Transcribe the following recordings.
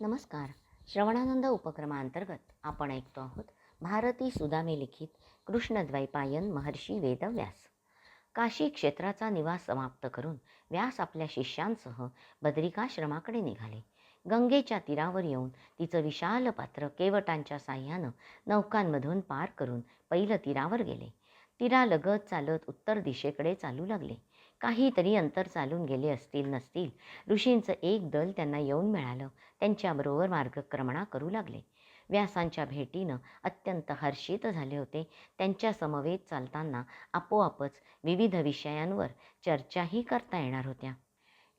नमस्कार. श्रवणानंद उपक्रमांतर्गत आपण ऐकतो आहोत भारती सुदामे लिखित कृष्णद्वैपायन महर्षी वेदव्यास. काशी क्षेत्राचा निवास समाप्त करून व्यास आपल्या शिष्यांसह बद्रिकाश्रमाकडे निघाले. गंगेच्या तीरावर येऊन तिचं विशाल पात्र केवटांच्या साह्यानं नौकांमधून पार करून पहिलं तीरावर गेले तीरालगत चालत उत्तर दिशेकडे चालू लागले. काहीतरी अंतर चालून गेले असतील नसतील. ऋषींचं एक दल त्यांना येऊन मिळालं. त्यांच्याबरोबर मार्गक्रमणा करू लागले. व्यासांच्या भेटीनं अत्यंत हर्षित झाले होते. त्यांच्या समवेत चालताना आपोआपच विविध विषयांवर चर्चाही करता येणार होत्या.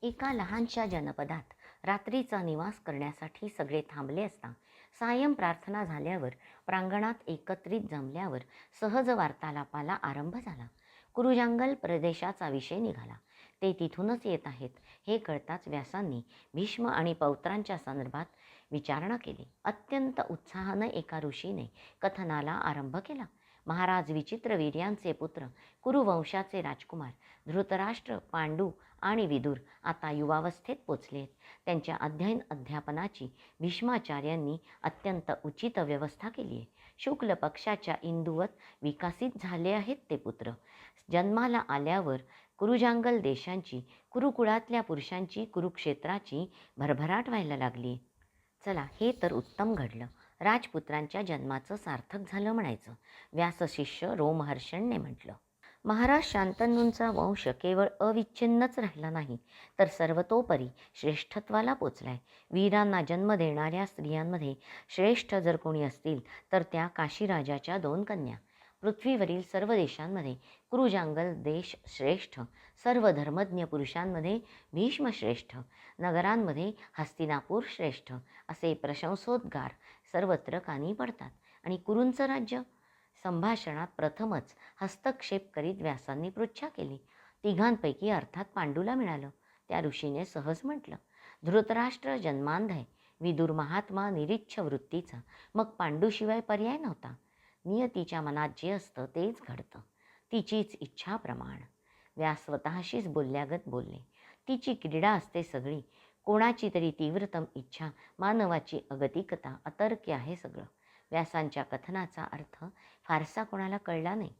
एका लहानशा जनपदात रात्रीचा निवास करण्यासाठी सगळे थांबले असता सायं प्रार्थना झाल्यावर प्रांगणात एकत्रित जमल्यावर सहज वार्तालापाला आरंभ झाला. कुरुजांगल प्रदेशाचा विषय निघाला. ते तिथूनच येत आहेत हे कळताच व्यासांनी भीष्म आणि पौत्रांच्या संदर्भात विचारणा केली. अत्यंत उत्साहानं एका ऋषीने कथनाला आरंभ केला. महाराज विचित्रवीर्यांचे पुत्र कुरुवंशाचे राजकुमार धृतराष्ट्र पांडू आणि विदुर आता युवावस्थेत पोचले आहेत. त्यांच्या अध्ययन अध्यापनाची भीष्माचार्यांनी अत्यंत उचित व्यवस्था केली आहे. शुक्ल पक्षाच्या इंदुवत विकसित झाले आहेत ते पुत्र. जन्माला आल्यावर कुरुजांगल देशांची कुरुकुळातल्या पुरुषांची कुरुक्षेत्राची भरभराट व्हायला लागली. चला हे तर उत्तम घडलं. राजपुत्रांच्या जन्माचं सार्थक झालं म्हणायचं. व्यासशिष्य रोमहर्षणने म्हटलं. महाराज शांतनूंचा वंश केवळ अविच्छिन्नच राहिला नाही तर सर्वतोपरी श्रेष्ठत्वाला पोचलाय. वीरांना जन्म देणाऱ्या स्त्रियांमध्ये श्रेष्ठ जर कोणी असतील तर त्या काशीराजाच्या दोन कन्या. पृथ्वीवरील सर्व देशांमध्ये क्रुजांगल देश श्रेष्ठ सर्व धर्मज्ञ पुरुषांमध्ये भीष्मश्रेष्ठ नगरांमध्ये हस्तिनापूर श्रेष्ठ असे प्रशंसोद्गार सर्वत्र कानी पडतात. आणि कुरूंचं राज्य? संभाषणात प्रथमच हस्तक्षेप करीत व्यासांनी पृच्छा केली. तिघांपैकी अर्थात पांडूला मिळालं. त्या ऋषीने सहज म्हटलं धृतराष्ट्र जन्मांध विदुर महात्मा निरीच्छ वृत्तीचा. मग पांडूशिवाय पर्याय नव्हता. नियतीच्या मनात जे असतं तेच घडतं. तिचीच इच्छा प्रमाण. व्यास स्वतःशीच बोलल्यागत बोलले तिची क्रीडा असते सगळी. कोणाची तरी तीव्रतम इच्छा मानवाची अगतिकता अतर्क्य आहे सगळं. व्यासांच्या कथनाचा अर्थ फारसा कोणाला कळला नाही.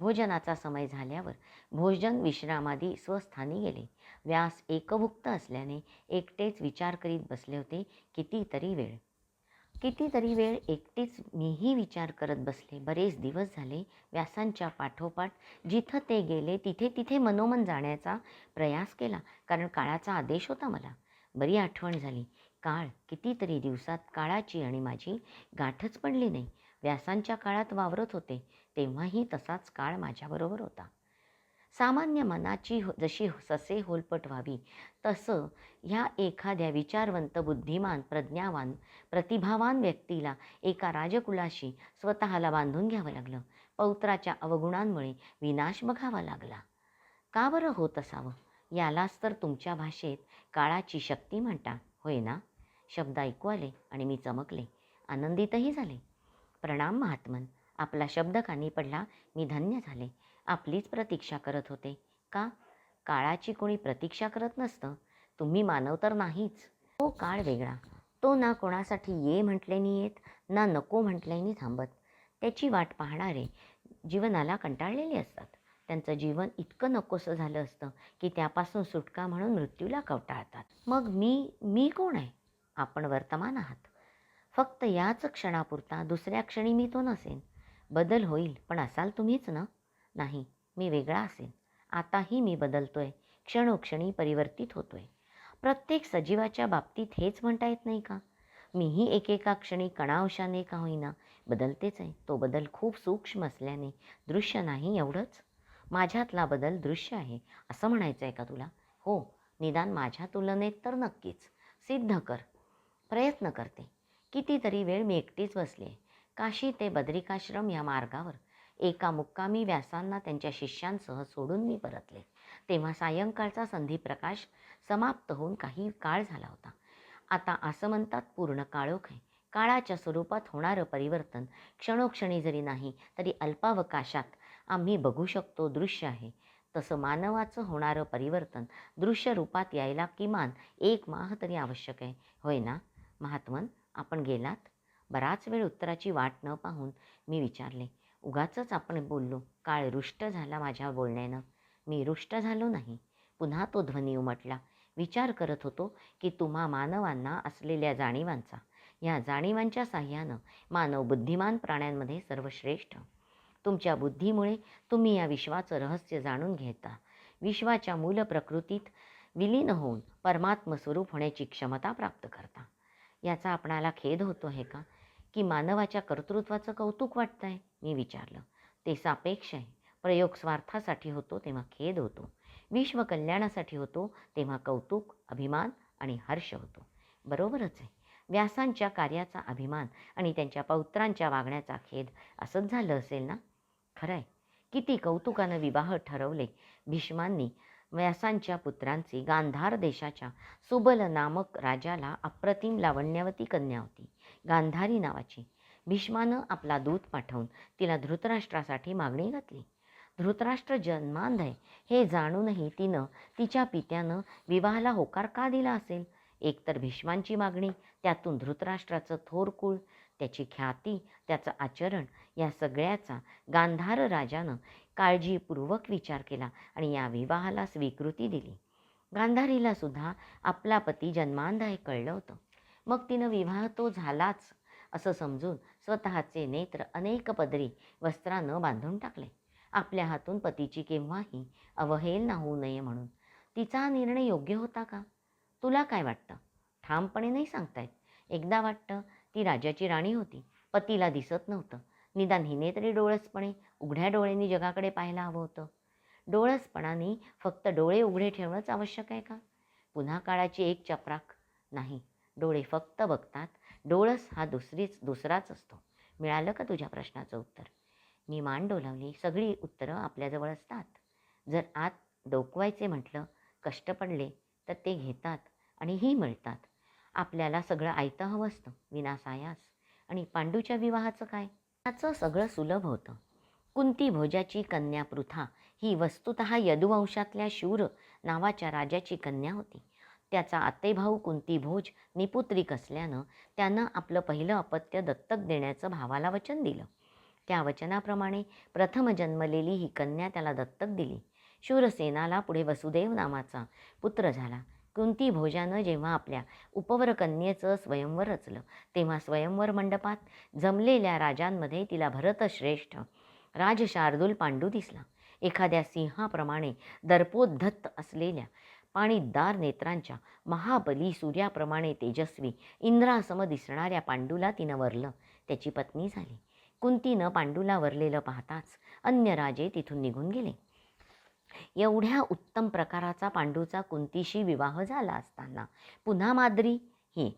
भोजनाचा समय झाल्यावर भोजन विश्रामादी स्वस्थानी गेले. व्यास एकभुक्त असल्याने एकटेच विचार करीत बसले होते कितीतरी वेळ. कितीतरी वेळ एकटीच मीही विचार करत बसले. बरेच दिवस झाले व्यासांच्या पाठोपाठ जिथं ते गेले तिथे तिथे मनोमन जाण्याचा प्रयास केला. कारण काळाचा आदेश होता मला. बरी आठवण झाली. काळ कितीतरी दिवसात काळाची आणि माझी गाठच पडली नाही. व्यासांच्या काळात वावरत होते तेव्हाही तसाच काळ माझ्याबरोबर होता. सामान्य मनाची हो जशी ससे होलपट व्हावी तसं ह्या एखाद्या विचारवंत बुद्धिमान प्रज्ञावान प्रतिभावान व्यक्तीला एका राजकुलाशी स्वतःला बांधून घ्यावं लागलं. पौत्राच्या अवगुणांमुळे विनाश बघावा लागला. का बरं होत असावं? यालाच तर तुमच्या भाषेत काळाची शक्ती म्हणता होय ना? शब्द ऐकू आले आणि मी चमकले. आनंदितही झाले. प्रणाम महात्मन आपला शब्द कानी पडला मी धन्य झाले. आपलीच प्रतीक्षा करत होते. का? काळाची कोणी प्रतीक्षा करत नसतं. तुम्ही मानव तर नाहीच. तो काळ वेगळा. तो ना कोणासाठी ये म्हटल्यानी येत ना नको म्हटल्यानी थांबत. त्याची वाट पाहणारे जीवनाला कंटाळलेले असतात. त्यांचं जीवन इतकं नकोसं झालं असतं की त्यापासून सुटका म्हणून मृत्यूला कवटाळतात. मग मी मी कोण आहे? आपण वर्तमान आहात. फक्त याच क्षणापुरता दुसऱ्या क्षणी मी तो नसेन. बदल होईल पण असाल तुम्हीच ना? नाही मी वेगळा असेन. आताही मी बदलतोय क्षणोक्षणी परिवर्तित होतोय. प्रत्येक सजीवाच्या बाबतीत हेच म्हणता येत नाही का? मीही एकेका क्षणी कणावशाने का होईना बदलतेच आहे. तो बदल खूप सूक्ष्म असल्याने दृश्य नाही एवढंच. माझ्यातला बदल दृश्य आहे असं म्हणायचं आहे का तुला? हो निदान माझ्या तुलनेत तर नक्कीच. सिद्ध कर. प्रयत्न करते. कितीतरी वेळ मी एकटीच बसले. काशी ते बद्रिकाश्रम या मार्गावर. एका मुक्कामी व्यासांना त्यांच्या शिष्यांसह सोडून मी परतले. तेव्हा सायंकाळचा संधीप्रकाश समाप्त होऊन काही काळ झाला होता. आता असं म्हणतात पूर्ण काळोख आहे. काळाच्या स्वरूपात होणारं परिवर्तन क्षणोक्षणी जरी नाही तरी अल्पावकाशात आम्ही बघू शकतो दृश्य आहे. तसं मानवाचं होणारं परिवर्तन दृश्य रूपात यायला किमान एक माह तरी आवश्यक आहे. होय ना? महात्मन आपण गेलात? बराच वेळ उत्तराची वाट न पाहून मी विचारले उगाचच आपण बोललो काळ रुष्ट झाला माझ्या बोलण्यानं. मी रुष्ट झालो नाही. पुन्हा तो ध्वनी उमटला. विचार करत होतो की तुम्हा मानवांना असलेल्या जाणीवांचा. या जाणीवांच्या साह्यानं मानव बुद्धिमान प्राण्यांमध्ये सर्वश्रेष्ठ. तुमच्या बुद्धीमुळे तुम्ही या विश्वाचं रहस्य जाणून घेता. विश्वाच्या मूल प्रकृतीत विलीन होऊन परमात्म स्वरूप होण्याची क्षमता प्राप्त करता. याचा आपणाला खेद होतो आहे का? की मानवाच्या कर्तृत्वाचं कौतुक वाटतं आहे मी विचारलं. ते सापेक्ष आहे. प्रयोग स्वार्थासाठी होतो तेव्हा खेद होतो. विश्व कल्याणासाठी होतो तेव्हा कौतुक अभिमान आणि हर्ष होतो. बरोबरच आहे. व्यासांच्या कार्याचा अभिमान आणि त्यांच्या पौत्रांच्या वागण्याचा खेद असंच झालं असेल ना? खरं आहे किती कौतुकानं विवाह ठरवले. भीष्मांनी व्यासांच्या पुत्रांची गांधार देशाच्या सुबल नामक राजाला अप्रतिम लावण्यवती कन्या होती. गांधारी नावाची. भीष्मानं आपला दूत पाठवून तिला धृतराष्ट्रासाठी मागणी घातली. धृतराष्ट्र जन्मांध आहे हे जाणूनही तिनं तिच्या पित्यानं विवाहाला होकार का दिला असेल? एकतर भीष्मांची मागणी त्यातून धृतराष्ट्राचं थोर कुळ त्याची ख्याती त्याचं आचरण या सगळ्याचा गांधार राजानं काळजीपूर्वक विचार केला आणि या विवाहाला स्वीकृती दिली. गांधारीला सुद्धा आपला पती जन्मांध कळलं होतं. मग तिनं विवाह तो झालाच असं समजून स्वतःचे नेत्र अनेक पदरी वस्त्रानं बांधून टाकले. आपल्या हातून पतीची केव्हाही अवहेलना होऊ नये म्हणून. तिचा निर्णय योग्य होता का? तुला काय वाटतं? ठामपणे नाही सांगतायत. एकदा वाटतं ती राजाची राणी होती. पतीला दिसत नव्हतं. निदान हिने तरी डोळसपणे उघड्या डोळ्यांनी जगाकडे पाहायला हवं होतं. डोळसपणाने फक्त डोळे उघडे ठेवणंच आवश्यक आहे का? पुन्हा काळाची एक चपराक नाही. डोळे फक्त बघतात. डोळस हा दुसरीच दुसराच असतो. मिळालं का तुझ्या प्रश्नाचं उत्तर? मी मान डोलावली. सगळी उत्तरं आपल्याजवळ असतात. जर आत डोकवायचे म्हटलं कष्ट पडले तर ते घेतात आणि ही मिळतात. आपल्याला सगळं आयतं हवं असतं. विनासायास. आणि पांडूच्या विवाहाचं काय? त्याचं सगळं सुलभ होतं. कुंती भोजाची कन्या पृथा. ही वस्तुत यदुवंशातल्या शूर नावाच्या राजाची कन्या होती. त्याचा आतेभाऊ कुंती भोज निपुत्रिक असल्यानं त्यानं आपलं पहिलं अपत्य दत्तक देण्याचं भावाला वचन दिलं. त्या वचनाप्रमाणे प्रथम जन्मलेली ही कन्या त्याला दत्तक दिली. शूरसेनाला पुढे वसुदेव नामाचा पुत्र झाला. कुंती भोजानं जेव्हा आपल्या उपवर कन्येचं स्वयंवर रचलं तेव्हा स्वयंवर मंडपात जमलेल्या राजांमध्ये तिला भरतश्रेष्ठ राजशार्दूल पांडू दिसला. एखाद्या सिंहाप्रमाणे दर्पोद्धत्त असलेल्या पाणीदार नेत्रांच्या महाबली सूर्याप्रमाणे तेजस्वी इंद्रासम दिसणाऱ्या पांडूला तिनं वरलं. त्याची पत्नी झाली. कुंतीनं पांडूला वरलेलं पाहताच अन्य राजे तिथून निघून गेले. एवढ्या उत्तम प्रकाराचा पांडूचा कुंतीशी विवाह झाला असताना पुन्हा माद्री? ही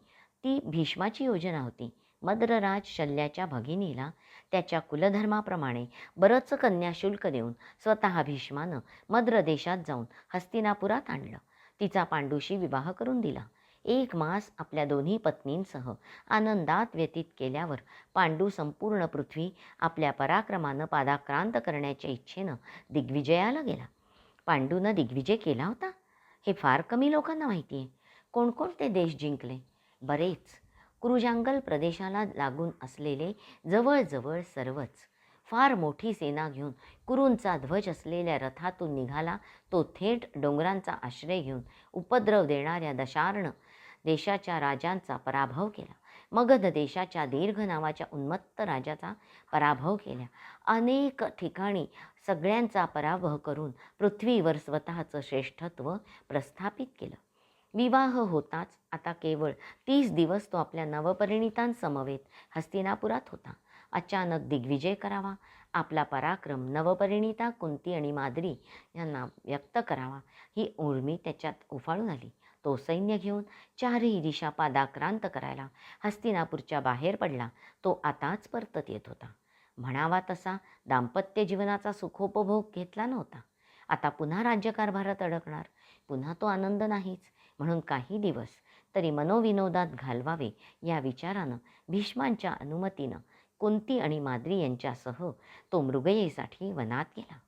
ती भीष्माची योजना होती. मद्रराज शल्याच्या भगिनीला त्याच्या कुलधर्माप्रमाणे बरंच कन्या शुल्क देऊन स्वतः भीष्मानं मद्र देशात जाऊन हस्तिनापुरात आणलं. तिचा पांडूशी विवाह करून दिला. एक मास आपल्या दोन्ही पत्नींसह आनंदात व्यतीत केल्यावर पांडू संपूर्ण पृथ्वी आपल्या पराक्रमानं पादाक्रांत करण्याच्या इच्छेनं दिग्विजयाला गेला. पांडूनं दिग्विजय केला होता? हे फार कमी लोकांना माहिती आहे कोणकोणते देश जिंकले? बरेच. क्रुजांगल प्रदेशाला लागून असलेले जवळजवळ सर्वच. फार मोठी सेना घेऊन कुरूंचा ध्वज असलेल्या रथातून निघाला तो थेट डोंगरांचा आश्रय घेऊन उपद्रव देणाऱ्या दशार्ण देशाच्या राजांचा पराभव केला. मगध देशाच्या दीर्घ नावाच्या उन्मत्त राजाचा पराभव केला. अनेक ठिकाणी सगळ्यांचा पराभव करून पृथ्वीवर स्वतःचं श्रेष्ठत्व प्रस्थापित केलं. विवाह होताच. आता केवळ तीस दिवस तो आपल्या नवपरिणितांसमवेत हस्तिनापुरात होता. अचानक दिग्विजय करावा. आपला पराक्रम नवपरिणिता कुंती आणि माद्री यांना व्यक्त करावा. ही उर्मी त्याच्यात उफाळून आली. तो सैन्य घेऊन चारही दिशा पादाक्रांत करायला हस्तिनापूरच्या बाहेर पडला. तो आताच परतत येत होता. म्हणावा तसा दाम्पत्य जीवनाचा सुखोपभोग घेतला नव्हता. आता पुन्हा राज्यकारभारात अडकणार. पुन्हा तो आनंद नाहीच. म्हणून काही दिवस तरी मनोविनोदात घालवावे या विचारानं भीष्मांच्या अनुमतीनं कुंती आणि माद्री यांच्यासह तो मृगयेसाठी वनात गेला.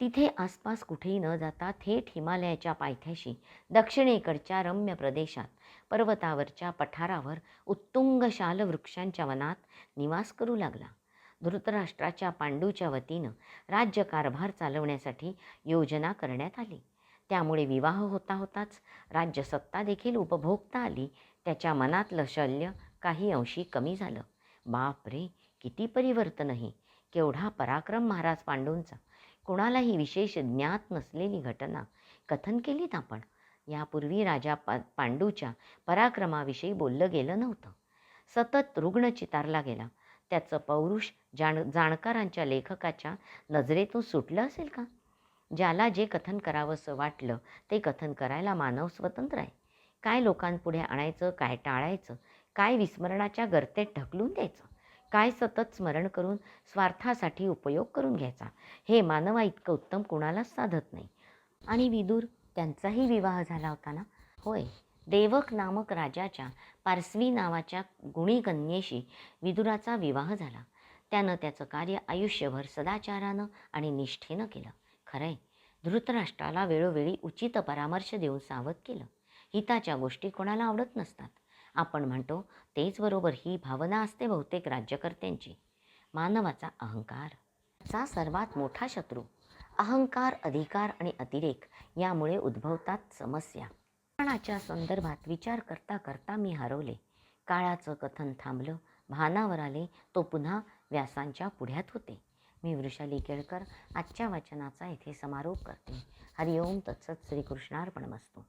तिथे आसपास कुठेही न जाता थेट हिमालयाच्या पायथ्याशी दक्षिणेकडच्या रम्य प्रदेशात पर्वतावरच्या पठारावर उत्तुंग शाल वृक्षांच्या वनात निवास करू लागला. धृतराष्ट्राच्या पांडूच्या वतीनं राज्यकारभार चालवण्यासाठी योजना करण्यात आली. त्यामुळे विवाह होता होताच. राज्यसत्ता देखील उपभोगता आली. त्याच्या मनातलं शल्य काही अंशी कमी झालं. बाप रे किती परिवर्तनही केवढा पराक्रम महाराज पांडूंचा. कोणालाही विशेष ज्ञात नसलेली घटना. कथन केलीत आपण. यापूर्वी राजा पा पांडूच्या पराक्रमाविषयी बोललं गेलं नव्हतं. सतत रुग्ण चितारला गेला. त्याचं पौरुष जाण जाणकारांच्या लेखकाच्या नजरेतून सुटलं असेल का? ज्याला जे कथन करावंसं वाटलं ते कथन करायला मानव स्वतंत्र आहे. काय लोकांपुढे आणायचं काय टाळायचं काय विस्मरणाच्या गर्तेत ढकलून द्यायचं काय सतत स्मरण करून स्वार्थासाठी उपयोग करून घ्यायचा हे मानवा इतकं उत्तम कुणालाच साधत नाही. आणि विदूर त्यांचाही विवाह झाला होता ना? होय. देवक नामक राजाच्या पार्सवी नावाच्या गुणी कन्येशी विदुराचा विवाह झाला. त्यानं त्याचं कार्य आयुष्यभर सदाचारानं आणि निष्ठेनं केलं. खरंय. धृतराष्ट्राला वेळोवेळी उचित परामर्श देऊन सावध केलं. हिताच्या गोष्टी कोणाला आवडत नसतात. आपण म्हणतो तेच बरोबर ही भावना असते बहुतेक राज्यकर्त्यांची. मानवाचा अहंकार. चा सर्वात मोठा शत्रू. अहंकार अधिकार आणि अतिरेक यामुळे उद्भवतात समस्या. प्राणाच्या संदर्भात विचार करता करता मी हरवले. काळाचं कथन थांबलं. भानावर आले. तो पुन्हा व्यासांच्या पुढ्यात होते. मी वृषाली केळकर आजच्या वाचनाचा इथे समारोप करते. हरिओम तत्सत श्रीकृष्णार्पणमस्तू.